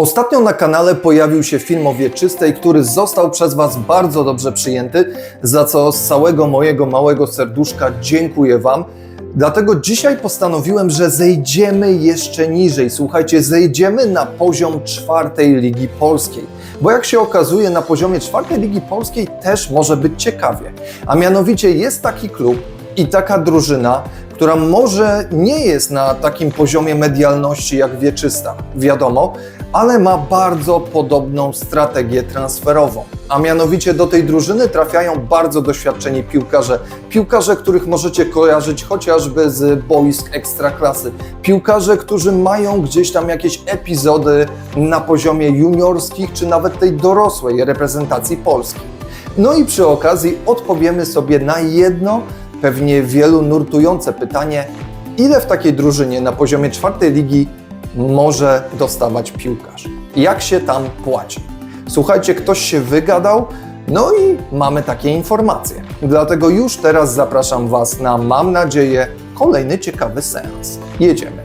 Ostatnio na kanale pojawił się film o Wieczystej, który został przez Was bardzo dobrze przyjęty, za co z całego mojego małego serduszka dziękuję Wam. Dlatego dzisiaj postanowiłem, że zejdziemy jeszcze niżej. Słuchajcie, zejdziemy na poziom czwartej Ligi Polskiej. Bo jak się okazuje, na poziomie czwartej Ligi Polskiej też może być ciekawie. A mianowicie jest taki klub i taka drużyna, która może nie jest na takim poziomie medialności jak wieczysta, wiadomo, ale ma bardzo podobną strategię transferową. A mianowicie do tej drużyny trafiają bardzo doświadczeni piłkarze. Piłkarze, których możecie kojarzyć chociażby z boisk ekstraklasy. Piłkarze, którzy mają gdzieś tam jakieś epizody na poziomie juniorskich, czy nawet tej dorosłej reprezentacji Polski. No i przy okazji odpowiemy sobie na jedno, pewnie wielu nurtujące pytanie, ile w takiej drużynie na poziomie czwartej ligi może dostawać piłkarz? Jak się tam płaci? Słuchajcie, ktoś się wygadał, no i mamy takie informacje. Dlatego już teraz zapraszam Was na, mam nadzieję, kolejny ciekawy seans. Jedziemy.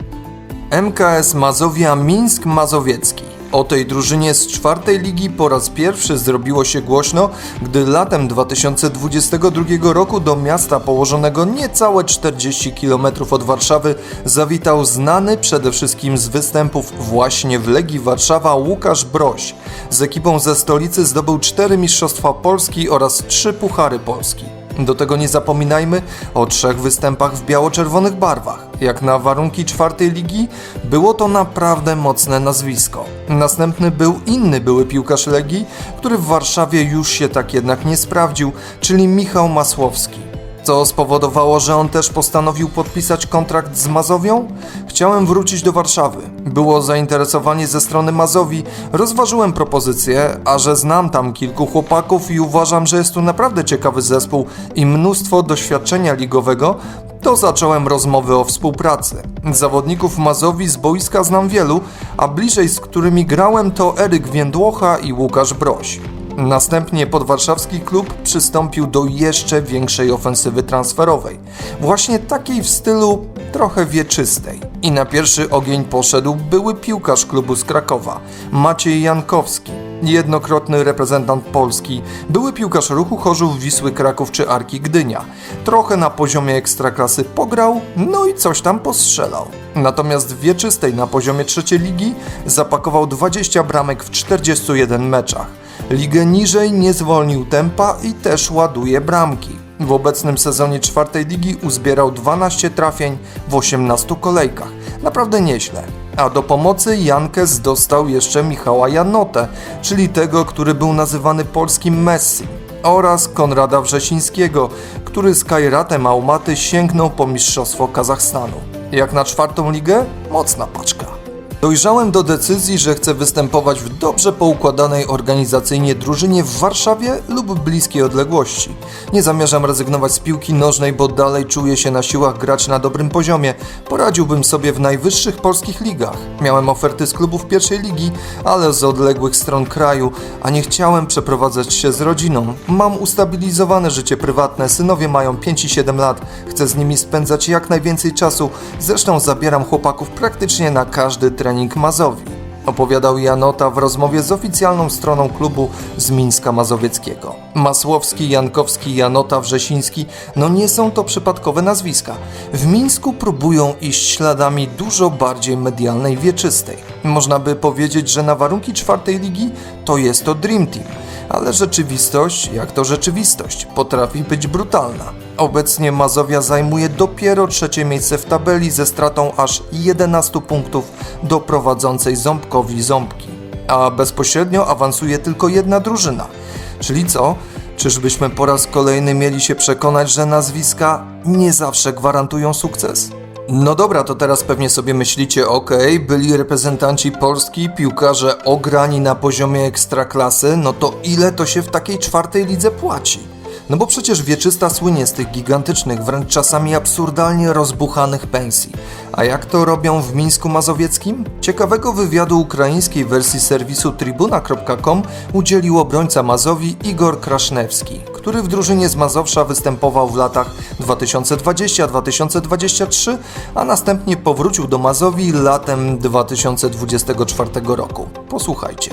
MKS Mazowia Mińsk Mazowiecki. O tej drużynie z czwartej ligi po raz pierwszy zrobiło się głośno, gdy latem 2022 roku do miasta położonego niecałe 40 km od Warszawy zawitał znany przede wszystkim z występów właśnie w Legii Warszawa Łukasz Broś. Z ekipą ze stolicy zdobył cztery Mistrzostwa Polski oraz trzy Puchary Polski. Do tego nie zapominajmy o trzech występach w biało-czerwonych barwach. Jak na warunki czwartej ligi, było to naprawdę mocne nazwisko. Następny był inny były piłkarz Legii, który w Warszawie już się tak jednak nie sprawdził, czyli Michał Masłowski. Co spowodowało, że on też postanowił podpisać kontrakt z Mazowią? Chciałem wrócić do Warszawy. Było zainteresowanie ze strony Mazowi, rozważyłem propozycję, a że znam tam kilku chłopaków i uważam, że jest tu naprawdę ciekawy zespół i mnóstwo doświadczenia ligowego, to zacząłem rozmowy o współpracy. Zawodników Mazowi z boiska znam wielu, a bliżej z którymi grałem to Eryk Więdłocha i Łukasz Broś. Następnie podwarszawski klub przystąpił do jeszcze większej ofensywy transferowej, właśnie takiej w stylu trochę wieczystej. I na pierwszy ogień poszedł były piłkarz klubu z Krakowa, Maciej Jankowski, jednokrotny reprezentant Polski, były piłkarz ruchu Chorzów, Wisły Kraków czy Arki Gdynia. Trochę na poziomie ekstraklasy pograł, no i coś tam postrzelał. Natomiast w wieczystej na poziomie trzeciej ligi zapakował 20 bramek w 41 meczach. Ligę niżej nie zwolnił tempa i też ładuje bramki. W obecnym sezonie czwartej ligi uzbierał 12 trafień w 18 kolejkach. Naprawdę nieźle. A do pomocy Jankes dostał jeszcze Michała Janotę, czyli tego, który był nazywany polskim Messi, oraz Konrada Wrzesińskiego, który z Kajratem Almaty sięgnął po mistrzostwo Kazachstanu. Jak na czwartą ligę? Mocna paczka. Dojrzałem do decyzji, że chcę występować w dobrze poukładanej organizacyjnie drużynie w Warszawie lub bliskiej odległości. Nie zamierzam rezygnować z piłki nożnej, bo dalej czuję się na siłach grać na dobrym poziomie. Poradziłbym sobie w najwyższych polskich ligach. Miałem oferty z klubów pierwszej ligi, ale z odległych stron kraju, a nie chciałem przeprowadzać się z rodziną. Mam ustabilizowane życie prywatne, synowie mają 5 i 7 lat, chcę z nimi spędzać jak najwięcej czasu, zresztą zabieram chłopaków praktycznie na każdy trening Mazowi. Opowiadał Janota w rozmowie z oficjalną stroną klubu z Mińska Mazowieckiego. Masłowski, Jankowski, Janota, Wrzesiński, no nie są to przypadkowe nazwiska. W Mińsku próbują iść śladami dużo bardziej medialnej wieczystej. Można by powiedzieć, że na warunki czwartej ligi to jest to Dream Team. Ale rzeczywistość, jak to rzeczywistość, potrafi być brutalna. Obecnie Mazowia zajmuje dopiero trzecie miejsce w tabeli ze stratą aż 11 punktów do prowadzącej Ząbkowi Ząbki. A bezpośrednio awansuje tylko jedna drużyna. Czyli co? Czyżbyśmy po raz kolejny mieli się przekonać, że nazwiska nie zawsze gwarantują sukces? No dobra, to teraz pewnie sobie myślicie, ok, byli reprezentanci Polski, piłkarze ograni na poziomie ekstraklasy, no to ile to się w takiej czwartej lidze płaci? No bo przecież wieczysta słynie z tych gigantycznych, wręcz czasami absurdalnie rozbuchanych pensji. A jak to robią w Mińsku Mazowieckim? Ciekawego wywiadu ukraińskiej wersji serwisu tribuna.com udzielił obrońca Mazowi Igor Krasznewski, który w drużynie z Mazowsza występował w latach 2020-2023, a następnie powrócił do Mazowi latem 2024 roku. Posłuchajcie.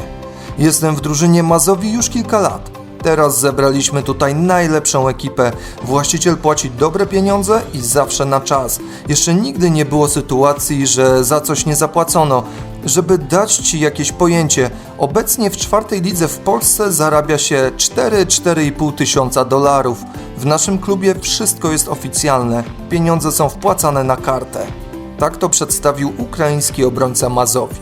Jestem w drużynie Mazowi już kilka lat. Teraz zebraliśmy tutaj najlepszą ekipę. Właściciel płaci dobre pieniądze i zawsze na czas. Jeszcze nigdy nie było sytuacji, że za coś nie zapłacono. Żeby dać Ci jakieś pojęcie, obecnie w czwartej lidze w Polsce zarabia się 4-4,5 tysiąca dolarów. W naszym klubie wszystko jest oficjalne. Pieniądze są wpłacane na kartę. Tak to przedstawił ukraiński obrońca Mazowi.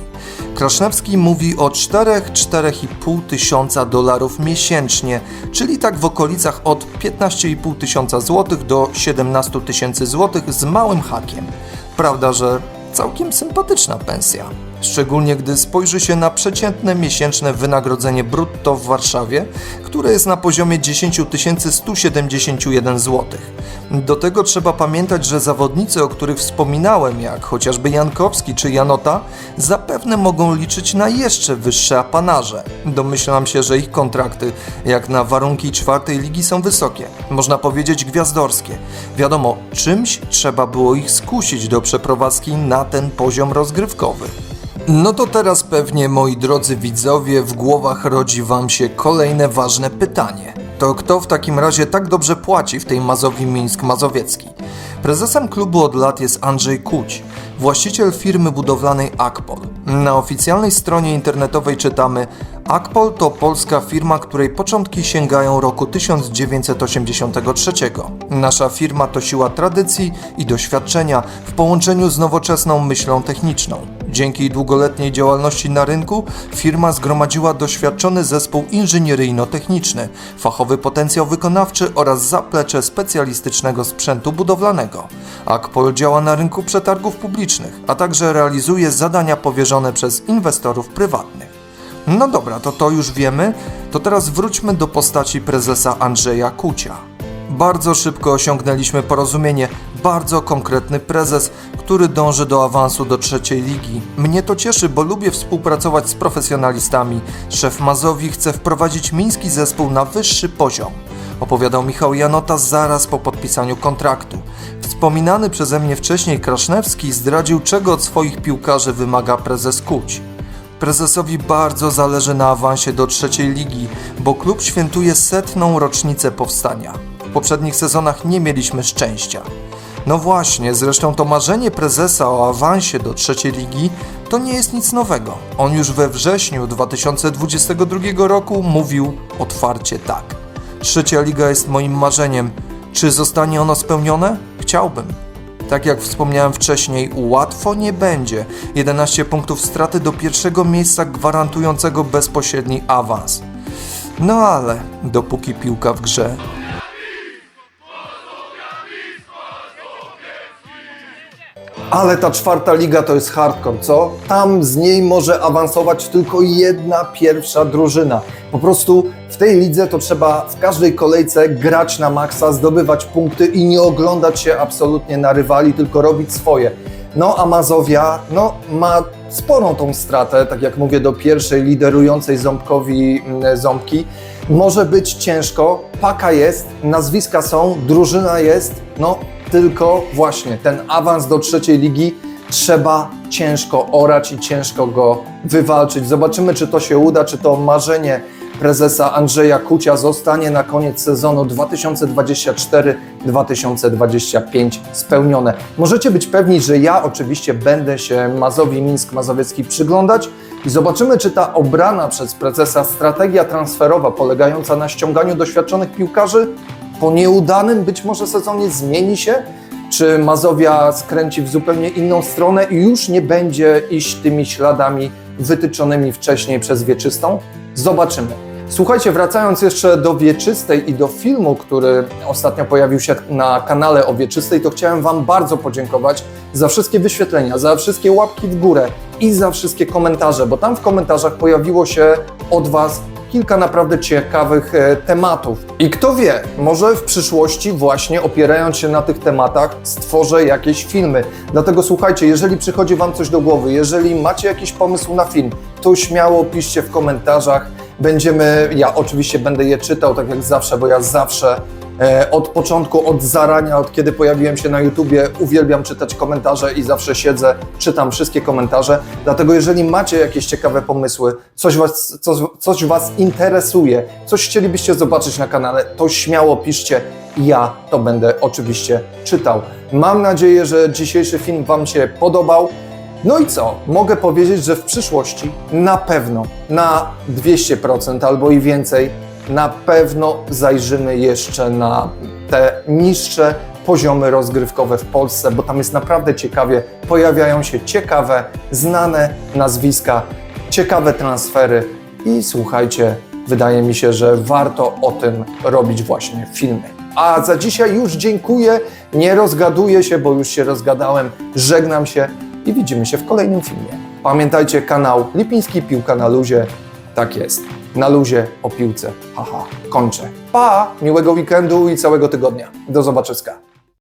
Krasznewski mówi o 4-4,5 tysiąca dolarów miesięcznie, czyli tak w okolicach od 15,5 tysiąca złotych do 17 tysięcy złotych z małym hakiem. Prawda, że całkiem sympatyczna pensja. Szczególnie gdy spojrzy się na przeciętne miesięczne wynagrodzenie brutto w Warszawie, które jest na poziomie 10 171 zł. Do tego trzeba pamiętać, że zawodnicy, o których wspominałem, jak chociażby Jankowski czy Janota, zapewne mogą liczyć na jeszcze wyższe apanarze. Domyślam się, że ich kontrakty, jak na warunki czwartej ligi, są wysokie, można powiedzieć gwiazdorskie. Wiadomo, czymś trzeba było ich skusić do przeprowadzki na ten poziom rozgrywkowy. No to teraz pewnie, moi drodzy widzowie, w głowach rodzi wam się kolejne ważne pytanie. To kto w takim razie tak dobrze płaci w tej Mazowi Mińsk Mazowiecki? Prezesem klubu od lat jest Andrzej Kuć, właściciel firmy budowlanej Akpol. Na oficjalnej stronie internetowej czytamy Akpol to polska firma, której początki sięgają roku 1983. Nasza firma to siła tradycji i doświadczenia w połączeniu z nowoczesną myślą techniczną. Dzięki długoletniej działalności na rynku firma zgromadziła doświadczony zespół inżynieryjno-techniczny, fachowy potencjał wykonawczy oraz zaplecze specjalistycznego sprzętu budowlanego. Akpol działa na rynku przetargów publicznych, a także realizuje zadania powierzone przez inwestorów prywatnych. No dobra, to to już wiemy, to teraz wróćmy do postaci prezesa Andrzeja Kucia. Bardzo szybko osiągnęliśmy porozumienie, bardzo konkretny prezes, który dąży do awansu do trzeciej ligi. Mnie to cieszy, bo lubię współpracować z profesjonalistami. Szef Mazowi chce wprowadzić miński zespół na wyższy poziom. Opowiadał Michał Janota zaraz po podpisaniu kontraktu. Wspominany przeze mnie wcześniej Krasznewski zdradził, czego od swoich piłkarzy wymaga prezes Kuć. Prezesowi bardzo zależy na awansie do trzeciej ligi, bo klub świętuje setną rocznicę powstania. W poprzednich sezonach nie mieliśmy szczęścia. No właśnie, zresztą to marzenie prezesa o awansie do trzeciej ligi to nie jest nic nowego. On już we wrześniu 2022 roku mówił otwarcie tak. Trzecia liga jest moim marzeniem. Czy zostanie ono spełnione? Chciałbym. Tak jak wspomniałem wcześniej, łatwo nie będzie. 11 punktów straty do pierwszego miejsca gwarantującego bezpośredni awans. No ale dopóki piłka w grze, Ale ta czwarta liga to jest hardcore, co? Tam z niej może awansować tylko jedna pierwsza drużyna. Po prostu w tej lidze to trzeba w każdej kolejce grać na maksa, zdobywać punkty i nie oglądać się absolutnie na rywali, tylko robić swoje. No a Mazowia no, ma sporą tą stratę, tak jak mówię, do pierwszej liderującej ząbkowi mm, ząbki. Może być ciężko, paka jest, nazwiska są, drużyna jest, no tylko właśnie ten awans do trzeciej ligi trzeba ciężko orać i ciężko go wywalczyć. Zobaczymy, czy to się uda, czy to marzenie prezesa Andrzeja Kucia zostanie na koniec sezonu 2024-2025 spełnione. Możecie być pewni, że ja oczywiście będę się Mazowi Mińsk Mazowiecki przyglądać i zobaczymy, czy ta obrana przez prezesa strategia transferowa polegająca na ściąganiu doświadczonych piłkarzy po nieudanym być może sezonie zmieni się? Czy Mazowia skręci w zupełnie inną stronę i już nie będzie iść tymi śladami wytyczonymi wcześniej przez Wieczystą? Zobaczymy. Słuchajcie, wracając jeszcze do Wieczystej i do filmu, który ostatnio pojawił się na kanale o Wieczystej, to chciałem Wam bardzo podziękować za wszystkie wyświetlenia, za wszystkie łapki w górę i za wszystkie komentarze, bo tam w komentarzach pojawiło się od Was kilka naprawdę ciekawych e, tematów. I kto wie, może w przyszłości właśnie opierając się na tych tematach stworzę jakieś filmy. Dlatego słuchajcie, jeżeli przychodzi Wam coś do głowy, jeżeli macie jakiś pomysł na film, to śmiało piszcie w komentarzach. Będziemy, ja oczywiście będę je czytał, tak jak zawsze, bo ja zawsze od początku, od zarania, od kiedy pojawiłem się na YouTubie, uwielbiam czytać komentarze i zawsze siedzę, czytam wszystkie komentarze. Dlatego jeżeli macie jakieś ciekawe pomysły, coś was, coś, coś was interesuje, coś chcielibyście zobaczyć na kanale, to śmiało piszcie. Ja to będę oczywiście czytał. Mam nadzieję, że dzisiejszy film Wam się podobał. No i co? Mogę powiedzieć, że w przyszłości na pewno na 200% albo i więcej, na pewno zajrzymy jeszcze na te niższe poziomy rozgrywkowe w Polsce, bo tam jest naprawdę ciekawie. Pojawiają się ciekawe, znane nazwiska, ciekawe transfery i słuchajcie, wydaje mi się, że warto o tym robić właśnie filmy. A za dzisiaj już dziękuję, nie rozgaduję się, bo już się rozgadałem, żegnam się i widzimy się w kolejnym filmie. Pamiętajcie, kanał Lipiński Piłka na luzie. Tak jest, na luzie o piłce. Haha, kończę. Pa, miłego weekendu i całego tygodnia. Do zobaczyska.